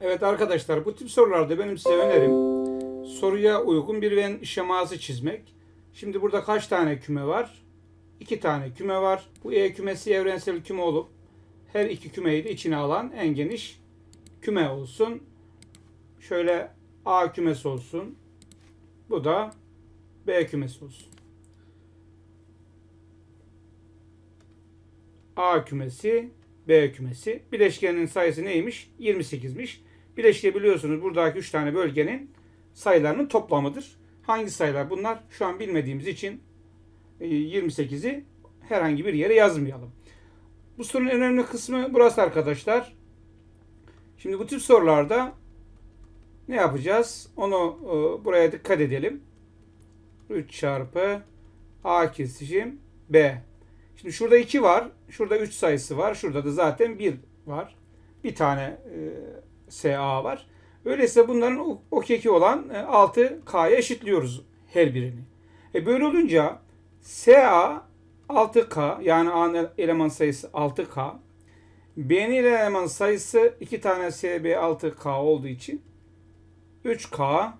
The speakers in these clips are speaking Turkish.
Evet arkadaşlar bu tip sorularda benim size önerim soruya uygun bir Venn şeması çizmek. Şimdi burada kaç tane küme var? İki tane küme var. Bu E kümesi evrensel küme olup her iki kümeyi de içine alan en geniş küme olsun. Şöyle A kümesi olsun. Bu da B kümesi olsun. A kümesi, B kümesi. Bileşkenin sayısı neymiş? 28'miş. Bileşke biliyorsunuz buradaki 3 tane bölgenin sayılarının toplamıdır. Hangi sayılar bunlar? Şu an bilmediğimiz için e, 28'i herhangi bir yere yazmayalım. Bu sorunun önemli kısmı burası arkadaşlar. Şimdi bu tip sorularda ne yapacağız? Onu e, buraya dikkat edelim. 3 çarpı A kesişim B. Şimdi şurada 2 var. Şurada 3 sayısı var. Şurada da zaten 1 var. Bir tane e, SA var. Öyleyse bunların o- keki olan e, 6K'ya eşitliyoruz her birini. E böyle olunca SA 6K yani A eleman sayısı 6K. B'nin eleman sayısı 2 tane SB 6K olduğu için 3K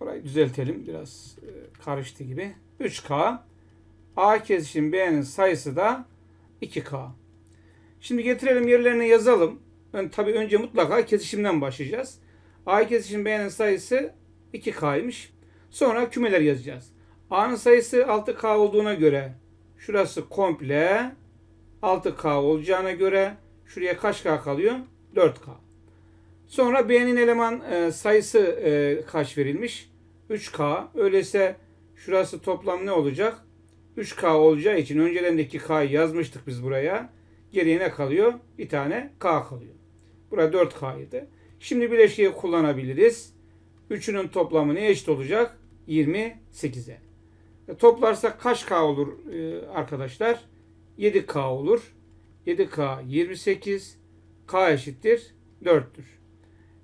Burayı düzeltelim. Biraz e, karıştı gibi. 3K. A kesişim B'nin sayısı da 2K. Şimdi getirelim yerlerine yazalım. Ön, tabii önce mutlaka kesişimden başlayacağız. A kesişim B'nin sayısı 2K'ymış. Sonra kümeler yazacağız. A'nın sayısı 6K olduğuna göre şurası komple 6K olacağına göre şuraya kaç K kalıyor? 4K. Sonra B'nin eleman e, sayısı e, kaç verilmiş? 3K. Öyleyse şurası toplam ne olacak? 3K olacağı için önceden de 2K'yı yazmıştık biz buraya. Geriye ne kalıyor? Bir tane K kalıyor. Burada 4K'ydı. Şimdi bileşiği kullanabiliriz. Üçünün toplamı ne eşit olacak? 28'e. E, toplarsak kaç K olur e, arkadaşlar? 7K olur. 7K 28. K eşittir 4'tür.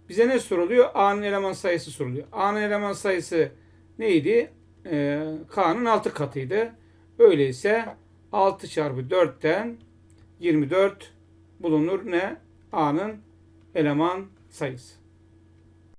Bize ne soruluyor? A'nın eleman sayısı soruluyor. A'nın eleman sayısı neydi? Ee, K'nın 6 katıydı. Öyleyse 6 çarpı 4'ten 24 bulunur ne? A'nın eleman sayısı.